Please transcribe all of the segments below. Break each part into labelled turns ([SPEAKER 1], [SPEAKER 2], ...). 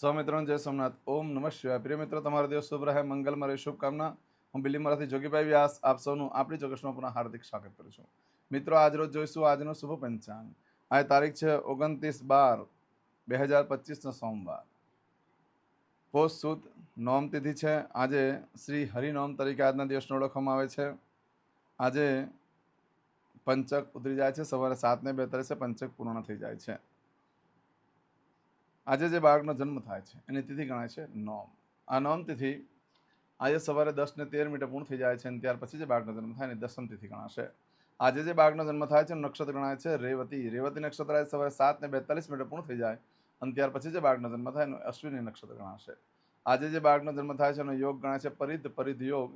[SPEAKER 1] સૌ મિત્રોને જય સોમનાથ. ઓમ નમઃ શિવાય. પ્રિય મિત્રો, તમારો દિવસ શુભ રહે. મંગલમાં રહે. શુભકામના. હું બિલીમરાથી જોગીભાઈ વ્યાસ આપ સૌનું આપણી ચોક્કસમાં પુનઃ હાર્દિક સ્વાગત કરું છું. મિત્રો, આજ રોજ જોઈશું આજનો શુભ પંચાંગ. આ તારીખ છે ઓગણત્રીસ બાર બે હજાર પચીસનો સોમવાર. પોષ સુદ નોમ તિથિ છે. આજે શ્રી હરિનોમ તરીકે આજના દિવસને ઓળખવામાં આવે છે. આજે પંચક ઉતરી જાય છે. સવારે સાતને બેતાલીસે પંચક પૂર્ણ થઈ જાય છે. આજે જે બાળકનો જન્મ થાય છે, એની તિથિ ગણાય છે નોમ. આ નોમ તિથિ આજે સવારે દસ ને તેર મિનિટે પૂર્ણ થઈ જાય છે અને ત્યાર પછી જે બાળકનો જન્મ થાય એની દસમ તિથિ ગણાશે. આજે જે બાળકનો જન્મ થાય છે નક્ષત્ર ગણાય છે રેવતી. રેવતી નક્ષત્ર આજે સવારે સાત ને બેતાલીસ મિનિટે પૂર્ણ થઈ જાય અને ત્યાર પછી જે બાળકનો જન્મ થાય એનું અશ્વિની નક્ષત્ર ગણાશે. આજે જે બાળકનો જન્મ થાય છે, એનો યોગ ગણાય છે પરિધ પરિધ યોગ.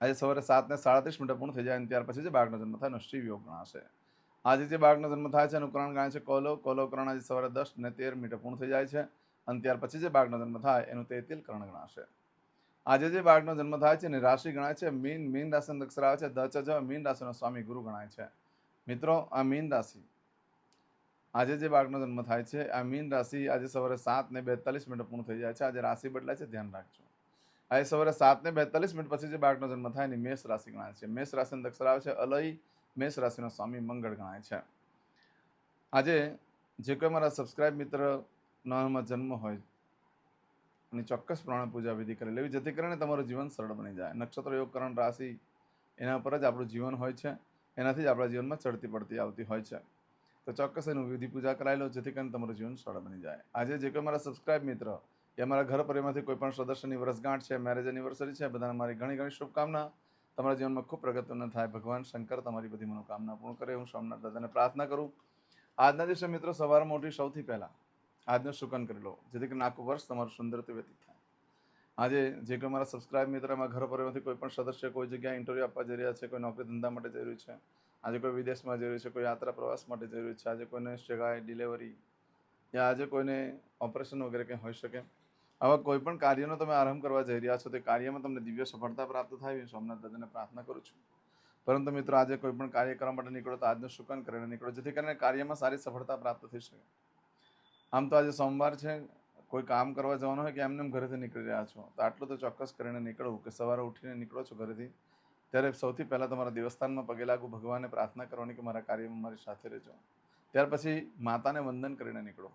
[SPEAKER 1] આજે સવારે સાત ને સાડત્રીસ મિનિટે પૂર્ણ થઈ જાય અને ત્યાર પછી જે બાળકનો જન્મ થાય એનો શિવ યોગ ગણાશે. આજે જે બાળકનો જન્મ થાય છે એનું કરણ ગણાય છે કોલો. કોલો કરણ આજે સવારે દસ ને તેર મીટર પૂર્ણ થઈ જાય છે અને ત્યાર પછી જે બાળકનો જન્મ થાય એનું તેતિલ કરણ ગણાશે. આજે જે બાળકનો જન્મ થાય છે એની રાશિ ગણાય છે. મીન મીન રાશિનો અક્ષર આવે છે. દચ જ મીન રાશિનો સ્વામી ગુરુ ગણાય છે. મિત્રો, આ મીન રાશિ આજે જે બાળકનો જન્મ થાય છે, આ મીન રાશિ આજે સવારે સાત ને બેતાલીસ મિનિટ પૂર્ણ થઈ જાય છે. આજે રાશિ બદલાય છે, ધ્યાન રાખજો. આજે સવારે સાત ને બેતાલીસ મિનિટ પછી જે બાળકનો જન્મ થાય એની મેષ રાશિ ગણાય છે. મેષ રાશિનો અક્ષર આવે છે અલય મેષ રાશિનો સ્વામી મંગળ ગણાય છે. આજે જે કોઈ મારા સબસ્ક્રાઇબ મિત્ર નામાં જન્મ હોય અને ચોક્કસ પ્રમાણે પૂજા વિધિ કરી લેવી, જેથી કરીને તમારું જીવન સરળ બની જાય. નક્ષત્ર યોગકરણ રાશિ એના પર જ આપણું જીવન હોય છે. એનાથી જ આપણા જીવનમાં ચડતી પડતી આવતી હોય છે. તો ચોક્કસ એનું વિધિ પૂજા કરાવી લો, જેથી કરીને તમારું જીવન સરળ બની જાય. આજે જે કોઈ મારા સબસ્ક્રાઇબ મિત્ર એ અમારા ઘર પરિવારમાંથી કોઈ પણ સદસ્યની વર્ષગાંઠ છે મેરેજ એનિવર્સરી છે, બધાને મારી ઘણી ઘણી શુભકામના. તમારા જીવનમાં ખૂબ પ્રગતિનો થાય. ભગવાન શંકર તમારી બધી મનોકામના પૂર્ણ કરે. હું સોમનાથ દાદાને પ્રાર્થના કરું. આજના દિવસે મિત્રો સવારમાં ઉઠી સૌથી પહેલાં આજનું શુકન કરી લો. જેથી કરીને આખું વર્ષ તમારું સુંદરથી વ્યતીત થાય. આજે જે કોઈ મારા સબસ્ક્રાઇબ મિત્ર એમાં ઘર પરિવારમાંથી કોઈ પણ સદસ્ય કોઈ જગ્યાએ ઇન્ટરવ્યૂ આપવા જઈ રહ્યા છે, કોઈ નોકરી ધંધા માટે જઈ રહ્યું છે, આજે કોઈ વિદેશમાં જઈ રહ્યું છે, કોઈ યાત્રા પ્રવાસ માટે જઈ રહ્યું છે, આજે કોઈને જગાએ ડિલિવરી યા આજે કોઈને ઓપરેશન વગેરે કંઈ હોઈ શકે આવા કોઈ પણ કાર્યનો તમે આરંભ કરવા જઈ રહ્યા છો, તે કાર્યમાં તમને દિવ્ય સફળતા પ્રાપ્ત થાય એવી સોમનાથ દાદાને પ્રાર્થના કરું છું. પરંતુ મિત્રો, આજે કોઈ પણ કાર્ય કરવા માટે નીકળો તો આજનું શુકન કરીને નીકળો, જેથી કરીને કાર્યમાં સારી સફળતા પ્રાપ્ત થઈ શકે. આમ તો આજે સોમવાર છે, કોઈ કામ કરવા જવાનું હોય કે એમને એમ ઘરેથી નીકળી રહ્યા છો, તો આટલું તો ચોક્કસ કરીને નીકળવું કે સવારે ઉઠીને નીકળો છો ઘરેથી. ત્યારે સૌથી પહેલાં તમારા દેવસ્થાનમાં પગે લાગુ ભગવાનને પ્રાર્થના કરવાની કે મારા કાર્યમાં મારી સાથે રહેજો. ત્યાર પછી માતાને વંદન કરીને નીકળો.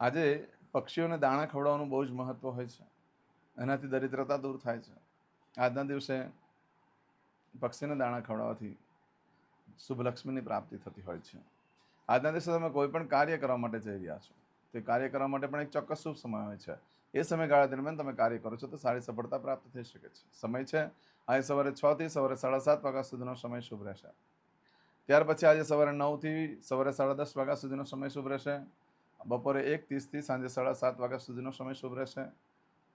[SPEAKER 1] આજે પક્ષીઓને દાણા ખવડાવવાનું બહુ જ મહત્ત્વ હોય છે. એનાથી દરિદ્રતા દૂર થાય છે. આજના દિવસે પક્ષીને દાણા ખવડાવવાથી શુભલક્ષ્મીની પ્રાપ્તિ થતી હોય છે. આજના દિવસે તમે કોઈ પણ કાર્ય કરવા માટે જઈ રહ્યા છો. તે કાર્ય કરવા માટે પણ એક ચોક્કસ શુભ સમય હોય છે. એ સમયગાળા દરમિયાન તમે કાર્ય કરો છો તો સારી સફળતા પ્રાપ્ત થઈ શકે છે. સમય છે. આજે સવારે છ થી સવારે સાડા સાત વાગ્યા સુધીનો સમય શુભ રહેશે. ત્યાર પછી આજે સવારે નવથી સવારે સાડા દસ વાગ્યા સુધીનો સમય શુભ રહેશે. બપોરે એક ત્રીસથી સાંજે સાડા સાત વાગ્યા સુધીનો સમય શુભ રહેશે.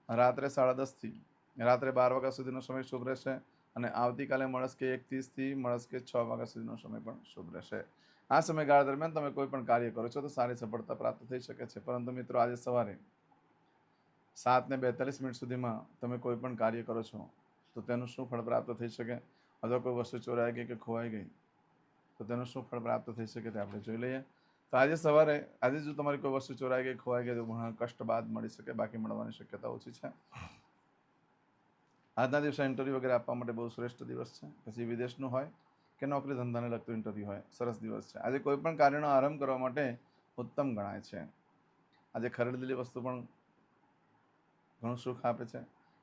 [SPEAKER 1] રાત્રે સાડા દસથી, રાત્રે બાર વાગ્યા સુધીનો સમય શુભ રહેશે અને આવતીકાલે મળસ્કે એક ત્રીસથી મળસ્કે છ વાગ્યા સુધીનો સમય પણ શુભ રહેશે. આ સમયગાળા દરમિયાન તમે કોઈ પણ કાર્ય કરો છો તો સારી સફળતા પ્રાપ્ત થઈ શકે છે. પરંતુ મિત્રો આજે સવારે સાત ને બેતાલીસ મિનિટ સુધીમાં તમે કોઈ પણ કાર્ય કરો છો તો તેનું શું ફળ પ્રાપ્ત થઈ શકે? અથવા કોઈ વસ્તુ ચોરાઈ ગઈ કે ખોવાઈ ગઈ તો તેનું શું ફળ પ્રાપ્ત થઈ શકે તે આપણે જોઈ લઈએ. તો આજે સવારે, આજે જો તમારી કોઈ વસ્તુ ચોરાઈ ગઈ, ખોવાઈ ગઈ, તો ઘણા કષ્ટ બાદ મળી શકે, બાકી મળવાની શક્યતા ઓછી છે. આજના દિવસે ઇન્ટરવ્યૂ વગેરે આપવા માટે બહુ શ્રેષ્ઠ દિવસ છે. પછી વિદેશનું હોય કે નોકરી ધંધાને લગતું ઇન્ટરવ્યૂ હોય, સરસ દિવસ છે. આજે કોઈ પણ કાર્યનો આરંભ કરવા માટે ઉત્તમ ગણાય છે. આજે ખરીદેલી વસ્તુ પણ ઘણું સુખ આપે છે.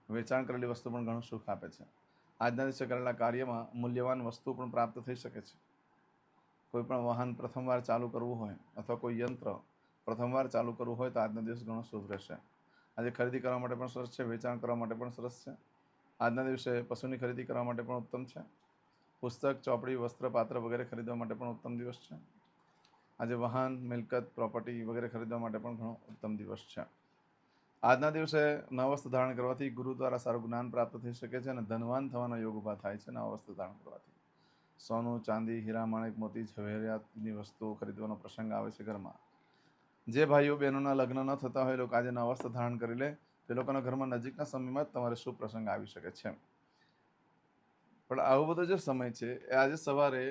[SPEAKER 1] વેચાણ કરેલી વસ્તુ પણ ઘણું સુખ આપે છે. આજના દિવસે કરેલા કાર્યમાં મૂલ્યવાન વસ્તુ પણ પ્રાપ્ત થઈ શકે છે. કોઈ પણ વાહન પ્રથમવાર ચાલુ કરવું હોય અથવા કોઈ યંત્ર પ્રથમવાર ચાલુ કરવું હોય તો આજના દિવસ ઘણો શુભ રહેશે. આજે ખરીદી કરવા માટે પણ સરસ છે, વેચાણ કરવા માટે પણ સરસ છે. આજના દિવસે પશુની ખરીદી કરવા માટે પણ ઉત્તમ છે. પુસ્તક, ચોપડી, વસ્ત્ર, પાત્ર વગેરે ખરીદવા માટે પણ ઉત્તમ દિવસ છે. આજે વાહન, મિલકત, પ્રોપર્ટી વગેરે ખરીદવા માટે પણ ઘણો ઉત્તમ દિવસ છે. આજના દિવસે નવા વસ્ત્ર ધારણ કરવાથી ગુરુ દ્વારા સારું જ્ઞાન પ્રાપ્ત થઈ શકે છે અને ધનવાન થવાનો યોગ ઊભા થાય છે નવા વસ્ત્ર ધારણ કરવાથી. સોનું, ચાંદી, હીરા, માણેક મોતી ઝવેરિયાતની વસ્તુઓ ખરીદવાનો પ્રસંગ આવે છે ઘરમાં. જે ભાઈઓ બહેનોના લગ્ન ન થતા હોય લોકો આજે નવ ધારણ કરી લે, તે લોકોના ઘરમાં નજીકના સમયમાં જ તમારે શુભ પ્રસંગ આવી શકે છે પણ આવો બધો જે સમય છે, એ આજે સવારે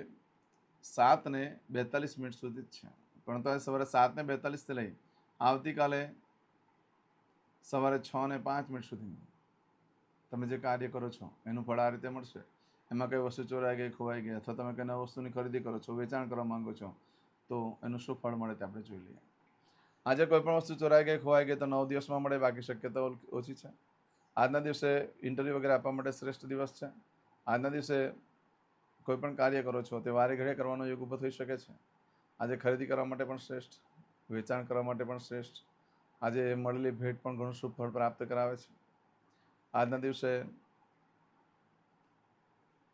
[SPEAKER 1] સાત ને બેતાલીસ મિનિટ સુધી જ છે. પરંતુ આજે સવારે સાત ને બેતાલીસથી લઈ આવતીકાલે સવારે છ ને પાંચ મિનિટ સુધી. તમે જે કાર્ય કરો છો, એનું ફળ આ રીતે મળશે. એમાં કઈ વસ્તુ ચોરાઈ ગઈ ખોવાઈ ગઈ અથવા તમે કઈ નવી વસ્તુની ખરીદી કરો છો, વેચાણ કરવા માંગો છો, તો એનું શું ફળ મળે તે આપણે જોઈ લઈએ. આજે કોઈ પણ વસ્તુ ચોરાઈ ગઈ ખોવાઈ ગઈ તો નવ દિવસમાં મળે, બાકી શક્યતા ઓછી છે. આજના દિવસે ઇન્ટરવ્યૂ વગેરે આપવા માટે શ્રેષ્ઠ દિવસ છે. આજના દિવસે કોઈ પણ કાર્ય કરો છો, તે વારે ઘડે કરવાનો યોગ ઊભો થઈ શકે છે. આજે ખરીદી કરવા માટે પણ શ્રેષ્ઠ, વેચાણ કરવા માટે પણ શ્રેષ્ઠ. આજે મળેલી ભેટ પણ ઘણું શુભ ફળ પ્રાપ્ત કરાવે છે. આજના દિવસે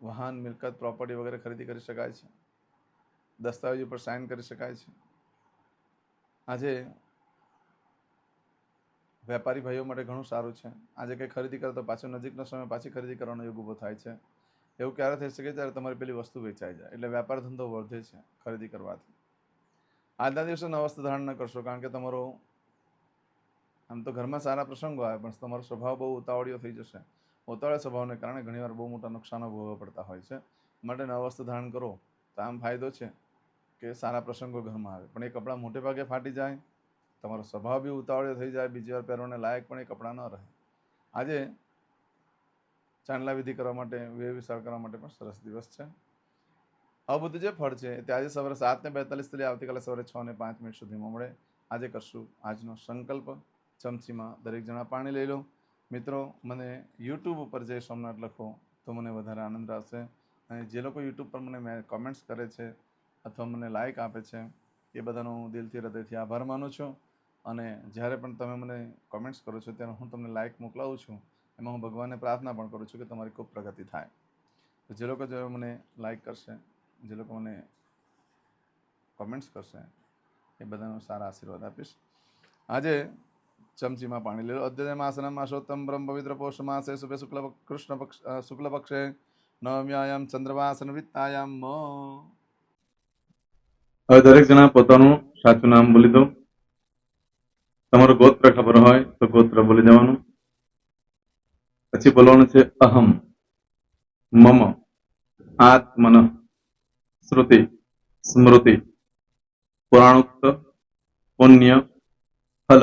[SPEAKER 1] વાહન, મિલકત પ્રોપર્ટી વગેરે ખરીદી કરી શકાય છે. દસ્તાવેજ ઉપર સાઇન કરી શકાય છે. આજે વેપારી ભાઈઓ માટે ઘણું સારું છે. આજે કંઈ ખરીદી કરે તો પાછો નજીકનો સમય પાછી ખરીદી કરવાનો યોગ ઊભો થાય છે. એવું ક્યારે થઈ શકે જ્યારે તમારી પેલી વસ્તુ વેચાઈ જાય? એટલે વેપાર ધંધો વધે છે ખરીદી કરવાથી. આજના દિવસે નવસ્ત ધારણ ન કરશો કારણ કે તમારો, આમ તો ઘરમાં સારા પ્રસંગો આવે, પણ તમારો સ્વભાવ બહુ ઉતાવળીઓ થઈ જશે. ઉતાવળ્યા સ્વભાવને કારણે ઘણીવાર બહુ મોટા નુકસાનો ભોગવવા પડતા હોય છે. માટે નવ વસ્તુ ધારણ કરો તો આમ ફાયદો છે કે સારા પ્રસંગો ઘરમાં આવે. પણ એ કપડાં મોટે ભાગે ફાટી જાય, તમારો સ્વભાવ બી ઉતાવળ્યો થઈ જાય, બીજી વાર પહેરવાને લાયક પણ એ કપડાં ન રહે. આજે ચાંદલા વિધિ કરવા માટે વેર વિસ્તાર કરવા માટે પણ સરસ દિવસ છે. આ બધું જે ફળ છે તે આજે સવારે સાતને બેતાલીસથી આવતીકાલે સવારે છ ને પાંચ મિનિટ સુધીમાં મળે. આજે કરશું આજનો સંકલ્પ. ચમચીમાં દરેક જણા પાણી લઈ લો. મિત્રો, મને યુટ્યુબ ઉપર જય સોમનાથ લખો, તો મને વધારે આનંદ આવશે. અને જે લોકો યુટ્યુબ પર મને કોમેન્ટ્સ કરે છે, અથવા મને લાઇક આપે છે, એ બધાનો હું દિલથી હૃદયથી આભાર માનું છું. અને જ્યારે પણ તમે મને કોમેન્ટ્સ કરો છો, ત્યારે હું તમને લાઇક મોકલાવું છું. એમાં હું ભગવાનને પ્રાર્થના પણ કરું છું કે તમારી ખૂબ પ્રગતિ થાય. તો જે લોકો જો મને લાઇક કરશે, જે લોકો મને કોમેન્ટ્સ કરશે, એ બધાનો સારા આશીર્વાદ આપીશ. આજે ચમચીમાં પાણી લેલો અધ્યય માસન માસોત્તમ બ્રહ્મ પવિત્ર પોષ માસે શુભે શુક્લ કૃષ્ણ પક્ષ શુક્લ પક્ષે નવમ્યાયામ ચંદ્રવાસન વિત્તાયામ હવે દરેક જણા પોતાનું સાચું નામ બોલી દો. તમારું ગોત્ર ખબર હોય તો ગોત્ર બોલી દેવાનું. પછી બોલવાનું છે અહમ, મમ, આત્મન, શ્રુતિ, સ્મૃતિ, પુરાણોક્ત, પુણ્ય, ફલ.